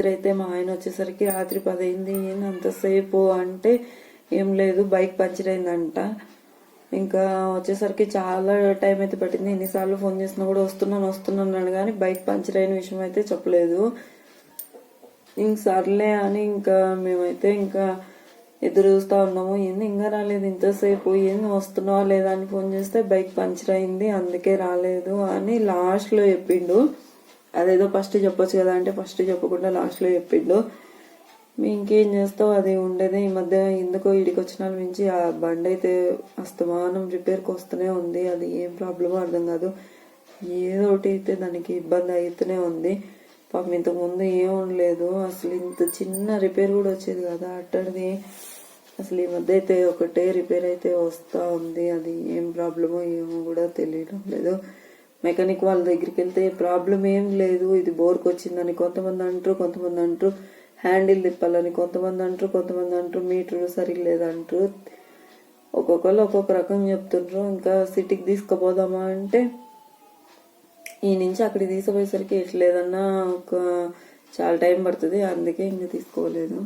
అయితే మా ఆయన వచ్చేసరికి రాత్రి పది అయింది అంతసేపు అంటే ఏం లేదు బైక్ పంచర్ అయిందంట. ఇంకా వచ్చేసరికి చాలా టైం అయితే పట్టింది. ఎన్నిసార్లు ఫోన్ చేసినా కూడా వస్తున్నాను వస్తున్నాను కానీ బైక్ పంచర్ అయిన విషయం అయితే చెప్పలేదు. ఇంక సర్లే అని ఇంకా మేమైతే ఇంకా ఎదురు చూస్తా ఉన్నాము. ఏంది ఇంకా రాలేదు ఇంతసేపు ఏంది వస్తున్నావా లేదా అని ఫోన్ చేస్తే బైక్ పంచర్ అయింది అందుకే రాలేదు అని లాస్ట్లో చెప్పిండు. అదేదో ఫస్ట్ చెప్పొచ్చు కదా అంటే ఫస్ట్ చెప్పకుండా లాస్ట్లో చెప్పిండు. మీ ఇంకేం చేస్తావు? అది ఉండేది. ఈ మధ్య ఎందుకో ఇడికి వచ్చిన మించి ఆ బండి అయితే అస్తమానం రిపేర్కి వస్తూనే ఉంది. అది ఏం ప్రాబ్లమో అర్థం కాదు. ఏదో ఒకటి అయితే దానికి ఇబ్బంది అవుతూనే ఉంది. పాపం ఇంతకుముందు ఏం ఉండలేదు. అసలు ఇంత చిన్న రిపేర్ కూడా వచ్చేది కదా? అట్టడిది. అసలు ఈ మధ్య అయితే ఒకటే రిపేర్ అయితే వస్తూ ఉంది. అది ఏం ప్రాబ్లమో ఏమో కూడా తెలియడం లేదు. మెకానిక్ వాళ్ళ దగ్గరికి వెళ్తే ప్రాబ్లం ఏం లేదు ఇది బోర్కి వచ్చిందని కొంతమంది అంటారు కొంతమంది అంటారు హ్యాండిల్ తిప్పాలని కొంతమంది అంటారు కొంతమంది అంటారు మీటర్ సరిగ్గా లేదంటారు. ఒక్కొక్కరు ఒక్కొక్క రకం చెప్తుండ్రు. ఇంకా సిటీకి తీసుకుపోదామా? అంటే ఈ నుంచి అక్కడికి తీసుకుపోయేసరికి ఎట్లేదన్నా ఒక చాలా టైం పడుతుంది అందుకే ఇంకా తీసుకోలేదు.